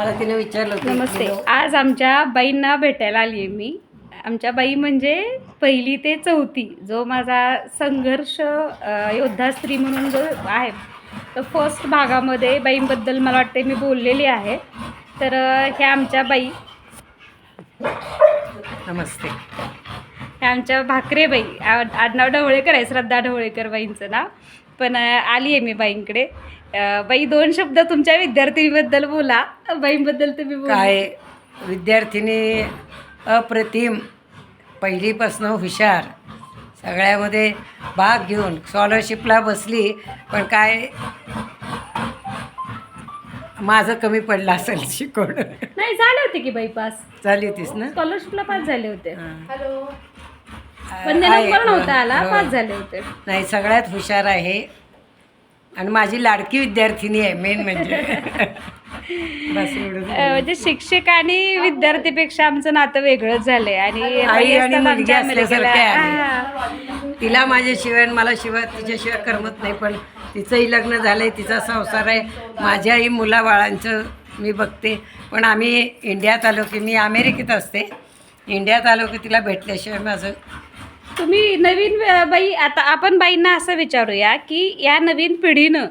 मला तिने विचारलं होतं, नमस्ते. आज आमच्या बाईंना भेटायला आली आहे मी. आमच्या बाई म्हणजे पहिली ते चौथी जो माझा संघर्ष अ, योद्धा स्त्री म्हणून जो आहे तर फर्स्ट भागामध्ये बाईंबद्दल मला वाटते मी बोललेली आहे. तर अ, ह्या आमच्या बाई. नमस्ते. ह्या आमच्या भाकरे बाई. आ- आडनाव ढवळेकर आहे श्रद्धा ढवळेकर बाईंचं नाव. पण आली आहे मी बाईंकडे. बाई दोन शब्द तुमच्या विद्यार्थिनीबद्दल बोला. बाईंबद्दल तुम्ही बोला. काय विद्यार्थिनी अप्रतिम पहिलीपासनं हुशार सगळ्यामध्ये भाग घेऊन स्कॉलरशिपला बसली पण काय माझं कमी पडलं असेल शिकवणं. नाही झाले होते की बाई पास. झाली होतीस ना? स्कॉलरशिपला पास झाले होते. हां. पण आहे, नंबर नव्हता आला हो. पास झाले होते नाही सगळ्यात हुशार आहे आणि माझी लाडकी विद्यार्थिनी आहे मेन म्हणजे बस एवढंच अं, म्हणजे शिक्षक आणि विद्यार्थीपेक्षा आमचं नातं वेगळंच झालंय आणि आई आणि असतात मुलगी आमच्या अमेरिकेला. असल्यासारखे आहे. हा. तिला माझ्याशिवाय आणि मला शिवाय तिच्याशिवाय करमत नाही पण तिचंही लग्न झालं आहे तिचा संसार आहे माझ्याही मुलाबाळांचं मी बघते पण आम्ही इंडियात आलो की मी अमेरिकेत असते इंडियात आलो की तिला भेटल्याशिवाय माझं तुम्ही नवीन बाई आता आपण बाईंना असं विचारूया की या नवीन पिढीनं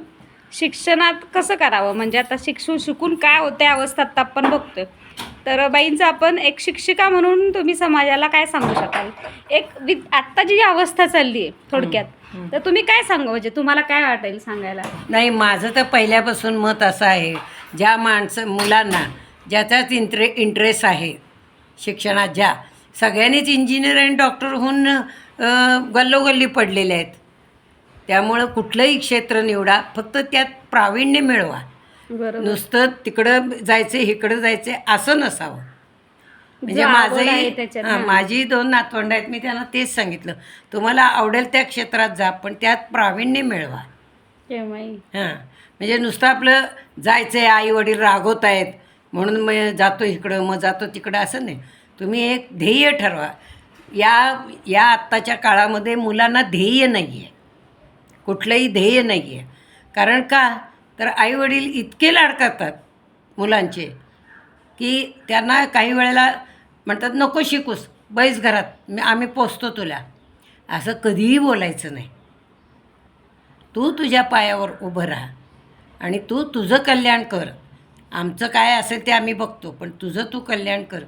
शिक्षणात कसं करावं? म्हणजे आता शिक्षण शिकून काय होते अवस्था आता आपण बघतोय. तर बाईंचं आपण एक शिक्षिका म्हणून तुम्ही समाजाला काय सांगू शकाल? एक वि आत्ता जी अवस्था चालली आहे थोडक्यात तर तुम्ही काय सांगू? म्हणजे तुम्हाला काय वाटेल सांगायला? नाही माझं तर पहिल्यापासून मत असं आहे ज्या माणसं मुलांना ज्याच्यात इंटरे इंटरेस्ट आहे शिक्षणात ज्या सगळ्यांनीच इंजिनियर आणि डॉक्टर होऊन अं, गल्लोगल्ली पडलेले आहेत. त्यामुळं कुठलंही क्षेत्र निवडा फक्त त्यात प्रावीण्य मिळवा. नुसतं तिकडं जायचं इकडं जायचं असं नसावं. म्हणजे माझंही. माझी दोन नातवंड आहेत मी त्यांना तेच सांगितलं. तुम्हाला आवडेल त्या क्षेत्रात जा पण त्यात प्रावीण्य मिळवा. हां. म्हणजे नुसतं आपलं जायचं आहे आई वडील रागवत आहेत म्हणून मग जातो इकडं मग जातो तिकडं असं नाही. तुम्ही एक ध्येय ठरवा. या या आत्ताच्या काळामध्ये मुलांना ध्येय नाही आहे कुठलंही ध्येय नाही आहे कारण का? तर आईवडील इतके लाड करतात मुलांचे की त्यांना काही वेळेला म्हणतात नको शिकूस बैस घरात मी आम्ही पोचतो तुला. असं कधीही बोलायचं नाही. तू तुझ्या पायावर उभं राहा आणि तू तुझं कल्याण कर. आमचं काय असेल ते आम्ही बघतो पण तुझं तू कल्याण कर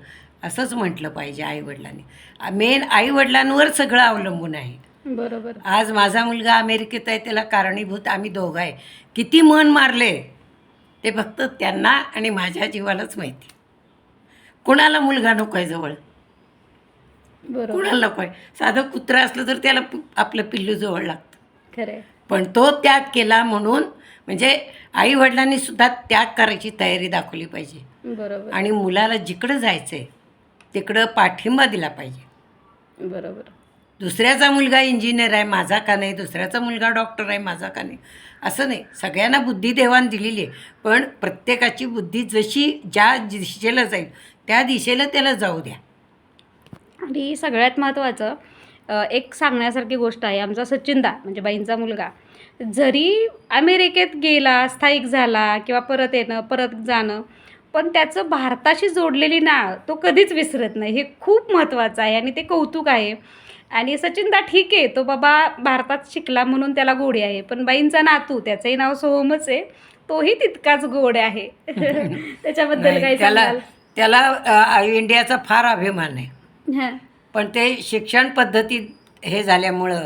असंच म्हटलं पाहिजे आईवडिलांनी. मेन आईवडिलांवर सगळं अवलंबून आहे. बरोबर. आज माझा मुलगा अमेरिकेत आहे त्याला कारणीभूत आम्ही दोघं आहे. किती मन मारले ते फक्त त्यांना आणि माझ्या जीवालाच माहिती. कुणाला मुलगा नको आहे जवळ? बरोबर. कुणाला नको आहे? साधं कुत्रं असलं तर त्याला आपलं पिल्लू जवळ लागतं. खरंय. पण तो त्याग केला म्हणून म्हणजे आई वडिलांनी सुद्धा त्याग करायची तयारी दाखवली पाहिजे. बरोबर. आणि मुलाला जिकडं जायचं आहे तिकडं पाठिंबा दिला पाहिजे. बरोबर. दुसऱ्याचा मुलगा इंजिनियर आहे माझा का नाही? दुसऱ्याचा मुलगा डॉक्टर आहे माझा का नाही? असं नाही. सगळ्यांना बुद्धी देवाण दिलेली आहे. पण प्रत्येकाची बुद्धी जशी ज्या दिशेला जाईल त्या दिशेला त्याला जाऊ द्या. आणि सगळ्यात महत्त्वाचं एक सांगण्यासारखी गोष्ट आहे. आमचा सचिनदा म्हणजे बाईंचा मुलगा जरी अमेरिकेत गेला स्थायिक झाला किंवा परत येणं परत जाणं पण त्याचं भारताशी जोडलेली नाळ तो कधीच विसरत नाही. हे खूप महत्त्वाचं आहे आणि ते कौतुक आहे. आणि सचिनदा ठीक आहे तो बाबा भारतात शिकला म्हणून त्याला गोडी आहे पण बाईंचा नातू त्याचंही नाव सोहमच आहे तोही तितकाच गोड आहे. त्याच्याबद्दल काही त्याला त्याला इंडियाचा फार अभिमान आहे. हां. पण ते शिक्षण पद्धती हे झाल्यामुळं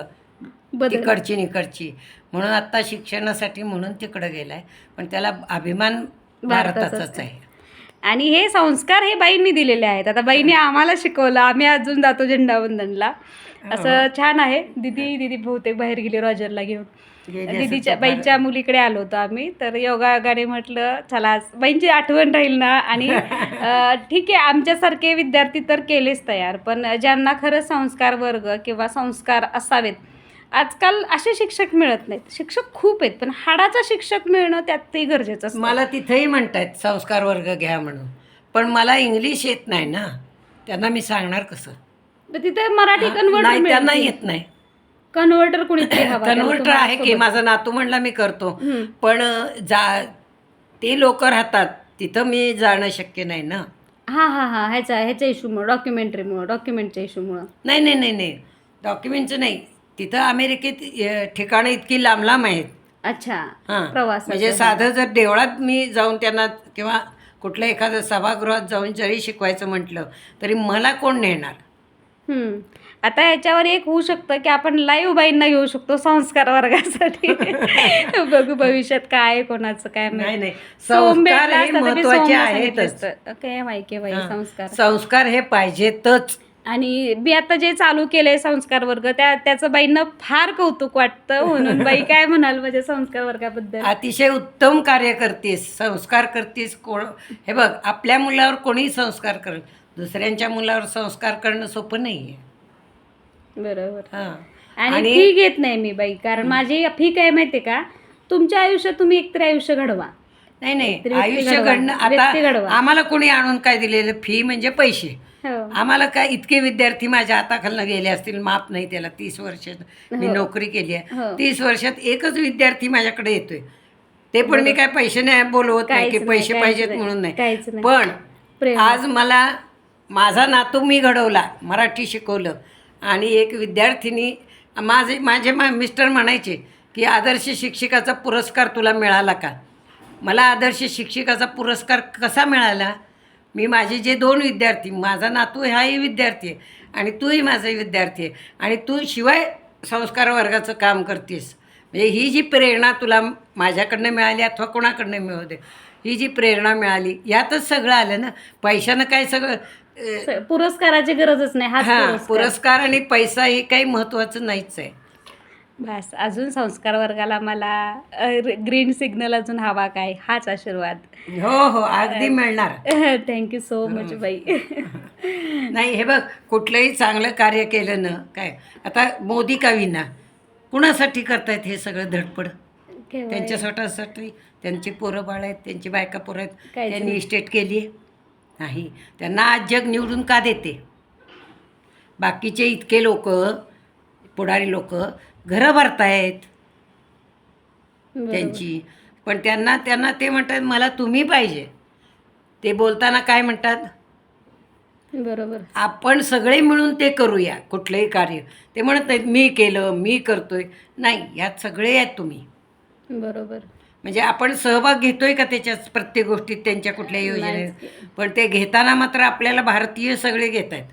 तिकडची निकडची. म्हणून आत्ता शिक्षणासाठी म्हणून तिकडं गेलाय. पण त्याला अभिमान भारताचाच आहे. आणि हे संस्कार हे बाईंनी दिलेले आहेत. आता बाईंनी आम्हाला शिकवलं. आम्ही अजून जातो झेंडावंदनला. असं छान आहे. दिदी दिदी बहुतेक बाहेर गेली रॉजरला घेऊन. दिदीच्या. बाईंच्या मुलीकडे आलो होतो आम्ही. तर योगायोगाने म्हटलं चला आज बाईंची आठवण राहील ना. आणि ठीक आहे आमच्यासारखे विद्यार्थी तर केलेच तयार. पण ज्यांना खरं संस्कार वर्ग किंवा संस्कार असावेत आजकाल असे शिक्षक मिळत नाहीत. शिक्षक खूप आहेत पण हाडाचा शिक्षक मिळणं त्यातही गरजेचं असतं. मला तिथेही म्हणतायत संस्कार वर्ग घ्या म्हणून. पण मला इंग्लिश येत नाही ना. त्यांना मी सांगणार कसं? तर तिथे मराठी नाही त्यांना येत नाही. कन्व्हर्टर कुणीतरी हवा त्याला कन्व्हर्टर आहे की. माझा नातू म्हणला मी करतो. पण जा ते लोक राहतात तिथं मी जाणं शक्य नाही ना. हां हां हां ह्याच्या ह्याच्या इशूमुळं डॉक्युमेंटरीमुळं डॉक्युमेंटच्या इशूमुळं नाही नाही नाही नाही. डॉक्युमेंटचं नाही. तिथं अमेरिकेत ठिकाणं इतकी लांब लांब आहेत. अच्छा हां. प्रवास म्हणजे साधं जर देवळात मी जाऊन त्यांना किंवा कुठल्या एखाद्या सभागृहात जाऊन जरी शिकवायचं म्हटलं तरी मला कोण नेणार. आता याच्यावर एक होऊ शकतं की आपण लाईव्ह बाईंना घेऊ शकतो संस्कार वर्गासाठी. बघू भविष्यात काय कोणाचं काय नाही. नाही संस्कार हे महत्त्वाचे. काय माहिती. संस्कार. संस्कार हे पाहिजेतच. आणि मी आता जे चालू केलंय संस्कार वर्ग त्या त्याचं बाईंना फार कौतुक वाटतं म्हणून बाई काय म्हणाल म्हणजे संस्कार वर्गाबद्दल? अतिशय उत्तम कार्य करतेस संस्कार करतेस कोण? हे बघ आपल्या मुलावर कोणी संस्कार करेल दुसऱ्यांच्या मुलावर संस्कार करणं सोपं नाही बरोबर. हां. आणि आणि- फी घेत नाही मी बाई कारण माझी फी काय माहितीये का? तुमच्या आयुष्यात तुम्ही एकतरी आयुष्य घडवा. नाही नाही व्यक्ती आयुष्य घडवा. घडणं व्यक्ती घडवा. आता आम्हाला कोणी आणून काय दिलेलं? फी म्हणजे पैसे. आम्हाला काय इतके विद्यार्थी माझ्या हाताखालनं गेले असतील माप नाही त्याला तीस वर्ष मी हो. नोकरी केली आहे हो. तीस वर्षात एकच विद्यार्थी माझ्याकडे येतोय ते पण मी काय पैसे नाही बोलवत नाही की पैसे पाहिजेत म्हणून नाही. पण. आज मला माझा नातू मी घडवला मराठी शिकवलं आणि एक विद्यार्थिनी माझे माझे मा मिस्टर म्हणायचे की आदर्श शिक्षिकाचा पुरस्कार तुला मिळाला का मला आदर्श शिक्षिकाचा पुरस्कार कसा मिळाला मी माझे जे दोन विद्यार्थी माझा नातू हाही विद्यार्थी आहे आणि तूही माझा विद्यार्थी आहे. आणि तू शिवाय संस्कार वर्गाचं काम करतेस. म्हणजे ही जी प्रेरणा तुला माझ्याकडनं मिळाली अथवा कोणाकडनं मिळू दे ही जी प्रेरणा मिळाली यातच सगळं आलं ना. पैशानं काय सगळं पुरस्काराची गरजच नाही हां पुरस्कार. पुरस्कार आणि पैसा हे काही महत्त्वाचं नाहीच आहे. बस अजून संस्कार वर्गाला मला ग्रीन सिग्नल अजून हवा काय हाच आशीर्वाद. हो हो अगदी मिळणार. थँक्यू सो मच बाई. नाही हे बघ कुठलंही चांगलं कार्य केलं ना काय आता मोदी का विना कुणासाठी करतायत हे सगळं धडपड? त्यांच्या स्वतःसाठी त्यांची पोरं बाळ आहेत त्यांची बायका पोरं आहेत त्यांनी. इस्टेट केली आहे नाही त्यांना आज जग निवडून का देते? बाकीचे इतके लोक पुढारी लोक घरं भरतायत. त्यांची. पण त्यांना त्यांना ते म्हणतात मला तुम्ही पाहिजे. ते बोलताना काय म्हणतात? बरोबर. आपण सगळे मिळून ते करूया कुठलंही कार्य. ते म्हणत नाहीत मी केलं मी करतोय. नाही यात सगळे आहेत तुम्ही. बरोबर. म्हणजे आपण सहभाग घेतोय का त्याच्यात प्रत्येक गोष्टीत त्यांच्या कुठल्या योजनेत? पण ते घेताना मात्र आपल्याला भारतीय सगळे घेत आहेत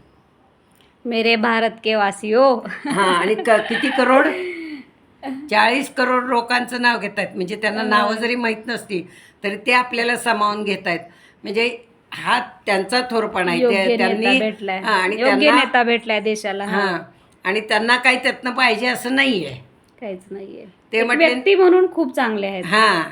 मेरे भारत के वासियो. हां आणि क किती करोड? चाळीस करोड लोकांचं नाव घेत आहेत. म्हणजे त्यांना नावं जरी माहीत नसती तरी ते आपल्याला सामावून घेत आहेत. म्हणजे हा त्यांचा थोरपणा आहे. योग्य ते- नेता त्यांनी भेटलाय. हां, आणि योग्य त्यांना नेता भेटलाय देशाला हा. हां आणि त्यांना काही त्यातनं पाहिजे असं नाही आहे काहीच नाहीये. ते एक म्हटले- व्यक्ती म्हणून खूप चांगले आहेत. हां.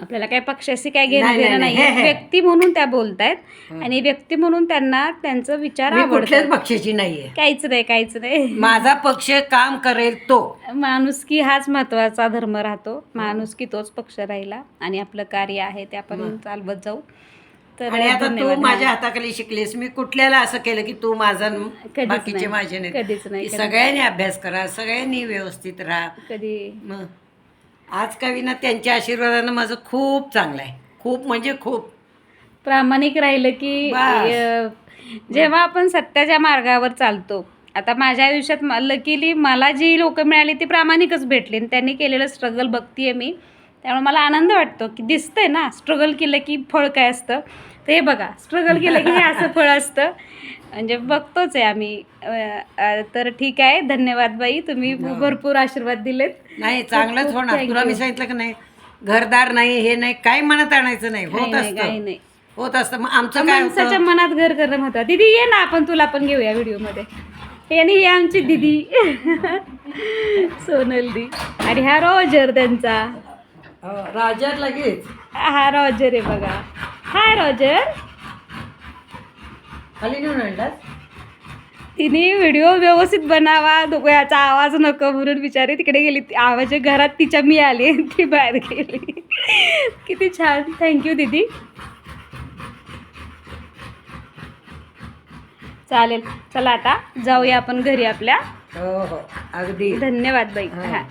आपल्याला काय पक्षाशी काय घेणं नाही, देणं नाही. व्यक्ती म्हणून त्या बोलतायत आणि व्यक्ती म्हणून त्यांना त्यांचं विचार मी कुठल्याच आवडतात पक्षाची नाही आहे काहीच नाही काहीच नाही. माझा पक्ष काम करेल तो. माणुसकी हाच महत्त्वाचा धर्म राहतो. माणुसकी तोच पक्ष राहिला आणि आपलं कार्य आहे ते आपण चालवत जाऊ. तर आणि आता धन्यवाद. तू माझ्या हाताखाली शिकलीस. मी कुठल्याला असं केलं की तू माझा न- कधीच बाकीचे नाही. माझे नाही. कधीच नाही, की कधीच. सगळ्यांनी अभ्यास करा सगळ्यांनी व्यवस्थित राहा. कधी? मग? आज का विना त्यांच्या आशीर्वादानं माझं खूप चांगलं आहे. खूप म्हणजे खूप. प्रामाणिक राहिलं की बस. अ, जेव्हा आपण सत्याच्या मार्गावर चालतो आता माझ्या आयुष्यात लकीली मला जी लोक मिळाली ती प्रामाणिकच भेटली आणि त्यांनी केलेलं स्ट्रगल बघतीये मी. त्यामुळे मला आनंद वाटतो की दिसतंय ना स्ट्रगल केलं की फळ काय असतं. तर हे बघा स्ट्रगल केलं की हे असं फळ असतं. म्हणजे बघतोच आहे आम्ही. तर ठीक आहे. धन्यवाद बाई. तुम्ही भरपूर आशीर्वाद दिलेत. नाही चांगलंच होणार. तुला मी. सांगितलं की नाही घरदार नाही हे नाही काही मनात आणायचं नाही. काही होत नाही काही असतं नाही. होत असतं. मग आमचं काय माणसाच्या मनात घर करणं महत्वाचं. दिदी ये ना आपण तुला पण घेऊया व्हिडिओमध्ये. हे आणि ही आमची दिदी. सोनल दी. आणि हा रॉजर त्यांचा. हो, राजा लगेच हा रॉजर आहे बघा. हाय रॉजर तिने व्हिडिओ व्यवस्थित बनावा. दोघं याचा आवाज नको म्हणून बिचारी तिकडे गेली. ती आवाज घरात तिच्या मी आली. ती बाहेर गेली. किती छान. थँक्यू दीदी. चालेल. चला आता जाऊया आपण घरी आपल्या. हो हो. अगदी. धन्यवाद बाई. हा. हा.